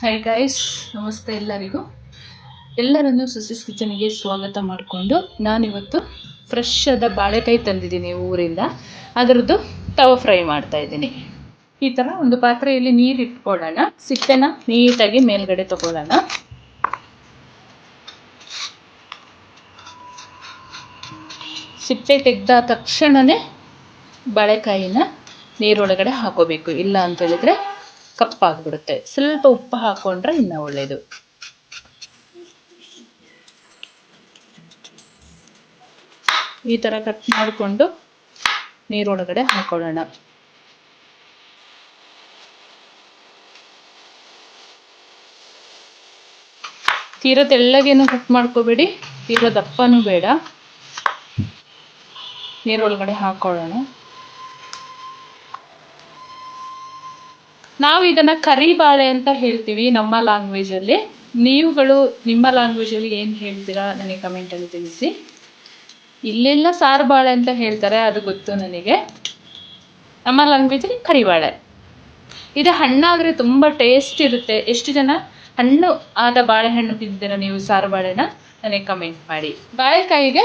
High guys ನಮಸ್ತೆ ಎಲ್ಲರಿಗೂ. ಎಲ್ಲರನ್ನು ಸುಸಿಸ್ ಕಿಚನ್ಗೆ ಸ್ವಾಗತ ಮಾಡಿಕೊಂಡು ನಾನಿವತ್ತು ಫ್ರೆಶ್ ಆದ ಬಾಳೆಕಾಯಿ ತಂದಿದ್ದೀನಿ ಊರಿಂದ. ಅದರದ್ದು ತವ ಫ್ರೈ ಮಾಡ್ತಾ ಇದ್ದೀನಿ. ಈ ಥರ ಒಂದು ಪಾತ್ರೆಯಲ್ಲಿ ನೀರು ಇಟ್ಕೊಳ್ಳೋಣ. ಸಿಪ್ಪೆನ ನೀಟಾಗಿ ಮೇಲ್ಗಡೆ ತಗೊಳ್ಳೋಣ. ಸಿಪ್ಪೆ ತೆಗೆದ ತಕ್ಷಣವೇ ಬಾಳೆಕಾಯಿನ ನೀರೊಳಗಡೆ ಹಾಕೋಬೇಕು. ಇಲ್ಲ ಅಂತ ಹೇಳಿದ್ರೆ ಕಪ್ಪಾಗ್ಬಿಡುತ್ತೆ. ಸ್ವಲ್ಪ ಉಪ್ಪು ಹಾಕೊಂಡ್ರೆ ಇನ್ನ ಒಳ್ಳೇದು. ಈ ತರ ಕಟ್ ಮಾಡಿಕೊಂಡು ನೀರೊಳಗಡೆ ಹಾಕೊಳ್ಳೋಣ. ತೀರ ತೆಳ್ಳಗೇನು ಕಟ್ ಮಾಡ್ಕೋಬೇಡಿ, ತೀರ ದಪ್ಪನೂ ಬೇಡ. ನೀರೊಳಗಡೆ ಹಾಕೊಳ್ಳೋಣ. ನಾವು ಇದನ್ನ ಕರಿಬಾಳೆ ಅಂತ ಹೇಳ್ತೀವಿ ನಮ್ಮ ಲ್ಯಾಂಗ್ವೇಜ್ ಅಲ್ಲಿ. ನೀವುಗಳು ನಿಮ್ಮ ಲ್ಯಾಂಗ್ವೇಜ್ ಅಲ್ಲಿ ಏನ್ ಹೇಳ್ತೀರಾ ನನಗೆ ಕಮೆಂಟ್ ಅಲ್ಲಿ ತಿಳಿಸಿ. ಇಲ್ಲೆಲ್ಲ ಸಾರು ಬಾಳೆ ಅಂತ ಹೇಳ್ತಾರೆ, ಅದು ಗೊತ್ತು ನನಗೆ. ನಮ್ಮ ಲ್ಯಾಂಗ್ವೇಜ್ ಅಲ್ಲಿ ಕರಿಬಾಳೆ. ಇದು ಹಣ್ಣಾದ್ರೆ ತುಂಬಾ ಟೇಸ್ಟ್ ಇರುತ್ತೆ. ಎಷ್ಟು ಜನ ಹಣ್ಣು ಆದ ಬಾಳೆಹಣ್ಣು ತಿಂದಿದ್ದೀರಾ ನೀವು ಸಾರು ಬಾಳೆನ ನನಗೆ ಕಮೆಂಟ್ ಮಾಡಿ. ಬಾಳೆಕಾಯಿಗೆ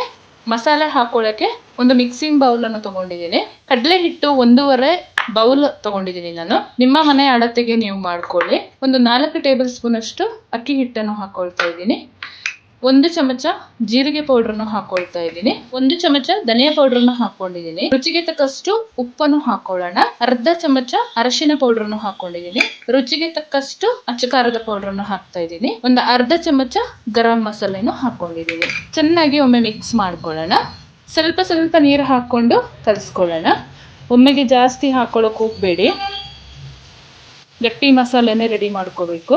ಮಸಾಲೆ ಹಾಕೊಳ್ಳೋಕ್ಕೆ ಒಂದು ಮಿಕ್ಸಿಂಗ್ ಬೌಲನ್ನು ತೊಗೊಂಡಿದ್ದೀನಿ. ಕಡಲೆ ಹಿಟ್ಟು ಒಂದೂವರೆ ಬೌಲ್ ತಗೊಂಡಿದ್ದೀನಿ ನಾನು. ನಿಮ್ಮ ಮನೆ ಅಳತೆಗೆ ನೀವು ಮಾಡ್ಕೊಳ್ಳಿ. ಒಂದು ನಾಲ್ಕು ಟೇಬಲ್ ಸ್ಪೂನ್ ಅಷ್ಟು ಅಕ್ಕಿ ಹಿಟ್ಟನ್ನು ಹಾಕೊಳ್ತಾ ಇದ್ದೀನಿ. ಒಂದು ಚಮಚ ಜೀರಿಗೆ ಪೌಡ್ರನ್ನು ಹಾಕೊಳ್ತಾ ಇದ್ದೀನಿ. ಒಂದು ಚಮಚ ಧನಿಯಾ ಪೌಡ್ರನ್ನು ಹಾಕೊಂಡಿದ್ದೀನಿ. ರುಚಿಗೆ ತಕ್ಕಷ್ಟು ಉಪ್ಪನ್ನು ಹಾಕೊಳ್ಳೋಣ. ಅರ್ಧ ಚಮಚ ಅರಶಿನ ಪೌಡ್ರನ್ನು ಹಾಕೊಂಡಿದ್ದೀನಿ. ರುಚಿಗೆ ತಕ್ಕಷ್ಟು ಅಚ್ಚಕಾರದ ಪೌಡ್ರನ್ನು ಹಾಕ್ತಾ ಇದ್ದೀನಿ. ಒಂದು ಅರ್ಧ ಚಮಚ ಗರಂ ಮಸಾಲೆನು ಹಾಕೊಂಡಿದ್ದೀನಿ. ಚೆನ್ನಾಗಿ ಒಮ್ಮೆ ಮಿಕ್ಸ್ ಮಾಡ್ಕೊಳ್ಳೋಣ. ಸ್ವಲ್ಪ ಸ್ವಲ್ಪ ನೀರು ಹಾಕೊಂಡು ಕಲಿಸ್ಕೊಳ್ಳೋಣ. ಒಮ್ಮೆಗೆ ಜಾಸ್ತಿ ಹಾಕೊಳ್ಳೋಕೆ ಹೋಗಬೇಡಿ. ಗಟ್ಟಿ ಮಸಾಲೆನೇ ರೆಡಿ ಮಾಡ್ಕೋಬೇಕು.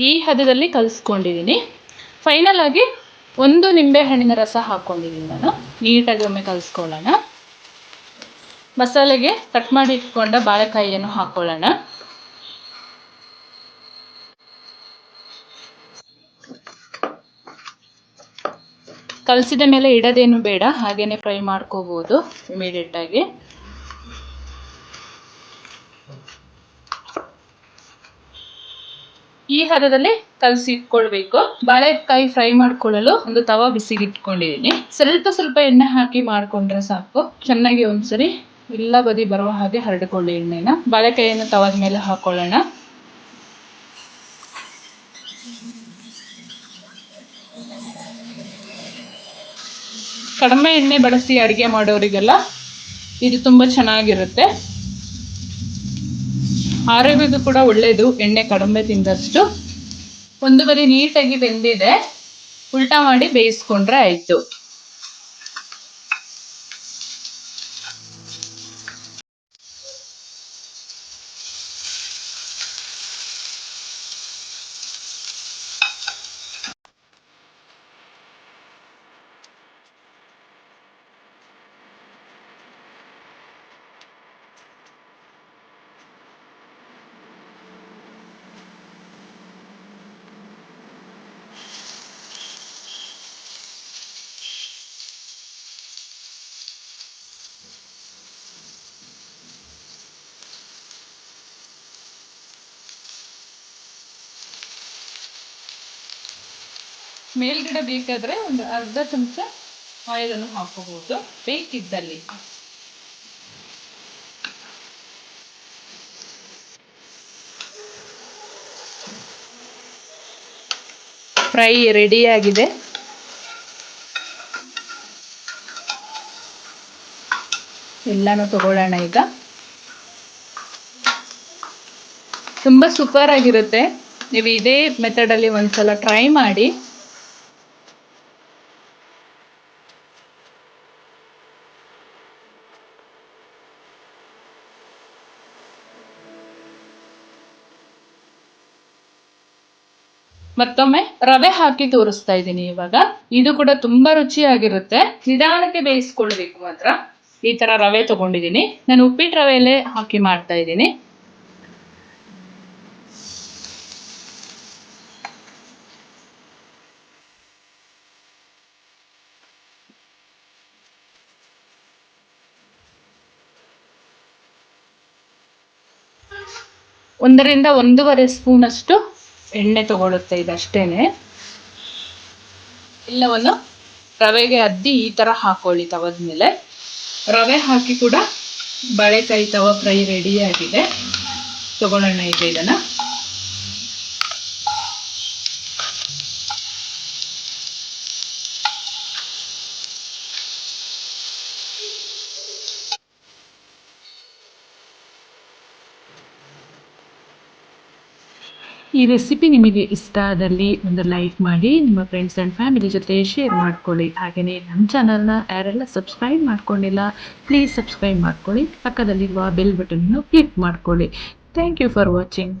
ಈ ಹದದಲ್ಲಿ ಕಲಿಸ್ಕೊಂಡಿದ್ದೀನಿ ಫೈನಲ್ ಆಗಿ ಒಂದು ನಿಂಬೆಹಣ್ಣಿನ ರಸ ಹಾಕ್ಕೊಂಡಿದ್ದೀನಿ ನಾನು. ನೀಟಾಗಿ ಒಮ್ಮೆ ಕಲಿಸ್ಕೊಳ್ಳೋಣ. ಮಸಾಲೆಗೆ ಕಟ್ ಮಾಡಿ ಇಟ್ಕೊಂಡ ಬಾಳೆಕಾಯಿಯನ್ನು ಹಾಕ್ಕೊಳ್ಳೋಣ ಕಲಸಿದ ಮೇಲೆ ಇಡೋದೇನು ಬೇಡ, ಹಾಗೇನೆ ಫ್ರೈ ಮಾಡ್ಕೋಬಹುದು ಇಮಿಡಿಯೇಟ್ ಆಗಿ. ಈ ಹದದಲ್ಲಿ ಕಲಸಿಟ್ಕೊಳ್ಬೇಕು. ಬಾಳೆಕಾಯಿ ಫ್ರೈ ಮಾಡ್ಕೊಳ್ಳಲು ಒಂದು ತವ ಬಿಸಿಗೆ ಇಟ್ಕೊಂಡಿದ್ದೀನಿ ಸ್ವಲ್ಪ ಸ್ವಲ್ಪ ಎಣ್ಣೆ ಹಾಕಿ ಮಾಡಿಕೊಂಡ್ರೆ ಸಾಕು. ಚೆನ್ನಾಗಿ ಒಂದ್ಸರಿ ಇಲ್ಲ ಬದಿ ಬರುವ ಹಾಗೆ ಹರಡಿಕೊಳ್ಳಿ ಎಣ್ಣೆನ. ಬಾಳೆಕಾಯಿಯನ್ನು ತವದ ಮೇಲೆ ಹಾಕೊಳ್ಳೋಣ. ಕಡಿಮೆ ಎಣ್ಣೆ ಬಳಸಿ ಅಡುಗೆ ಮಾಡೋರಿಗೆಲ್ಲ ಇದು ತುಂಬ ಚೆನ್ನಾಗಿರುತ್ತೆ. ಆರೋಗ್ಯಕ್ಕೂ ಕೂಡ ಒಳ್ಳೆಯದು ಎಣ್ಣೆ ಕಡಿಮೆ ತಿಂದಷ್ಟು. ಒಂದು ಬರಿ ನೀಟಾಗಿ ಬೆಂದಿದೆ. ಉಲ್ಟಾ ಮಾಡಿ ಬೇಯಿಸ್ಕೊಂಡ್ರೆ ಆಯಿತು. ಮೇಲ್ಗಡೆ ಬೇಕಾದ್ರೆ ಒಂದು ಅರ್ಧ ಚಮಚ ಆಯಿಲನ್ನು ಹಾಕೋಬಹುದು. ಬೇಕಿದ್ದಲ್ಲಿ. ಫ್ರೈ ರೆಡಿ ಆಗಿದೆ ಎಲ್ಲಾನು ತಗೊಳ್ಳೋಣ ಈಗ. ತುಂಬ ಸೂಪರ್ ಆಗಿರುತ್ತೆ. ನೀವು ಇದೇ ಮೆಥಡಲ್ಲಿ ಒಂದ್ಸಲ ಟ್ರೈ ಮಾಡಿ. ಮತ್ತೊಮ್ಮೆ ರವೆ ಹಾಕಿ ತೋರಿಸ್ತಾ ಇದ್ದೀನಿ ಇವಾಗ. ಇದು ಕೂಡ ತುಂಬಾ ರುಚಿಯಾಗಿರುತ್ತೆ. ನಿಧಾನಕ್ಕೆ ಬೇಯಿಸ್ಕೊಳ್ಬೇಕು ಮಾತ್ರ. ಈ ತರ ರವೆ ತಗೊಂಡಿದ್ದೀನಿ. ನಾನು ಉಪ್ಪಿಟ್ಟು ರವೆಯಲ್ಲೇ ಹಾಕಿ ಮಾಡ್ತಾ ಇದ್ದೀನಿ. ಒಂದರಿಂದ ಒಂದೂವರೆ ಸ್ಪೂನ್ ಅಷ್ಟು ಎಣ್ಣೆ ತಗೊಳುತ್ತೆ ಇದಷ್ಟೇನೆ. ಎಲ್ಲವನ್ನು ರವೆಗೆ ಅದ್ದಿ ಈ ಥರ ಹಾಕೊಳ್ಳಿ ತವದ ಮೇಲೆ. ರವೆ ಹಾಕಿ ಕೂಡ ಬಾಳೆಕಾಯಿ ತವ ಫ್ರೈ ರೆಡಿ ಆಗಿದೆ. ತಗೊಳ್ಳೋಣ ಈಗ ಇದನ್ನು. ಈ ರೆಸಿಪಿ ನಿಮಗೆ ಇಷ್ಟ ಆದಲ್ಲಿ ಒಂದು ಲೈಕ್ ಮಾಡಿ, ನಿಮ್ಮ ಫ್ರೆಂಡ್ಸ್ ಆ್ಯಂಡ್ ಫ್ಯಾಮಿಲಿ ಜೊತೆ ಶೇರ್ ಮಾಡ್ಕೊಳ್ಳಿ. ಹಾಗೆಯೇ ನಮ್ಮ ಚಾನಲ್ನ ಯಾರೆಲ್ಲ ಸಬ್ಸ್ಕ್ರೈಬ್ ಮಾಡ್ಕೊಂಡಿಲ್ಲ ಪ್ಲೀಸ್ ಸಬ್ಸ್ಕ್ರೈಬ್ ಮಾಡ್ಕೊಳ್ಳಿ. ಪಕ್ಕದಲ್ಲಿರುವ ಬೆಲ್ ಬಟನ್ನು ಕ್ಲಿಕ್ ಮಾಡ್ಕೊಳ್ಳಿ. Thank you for watching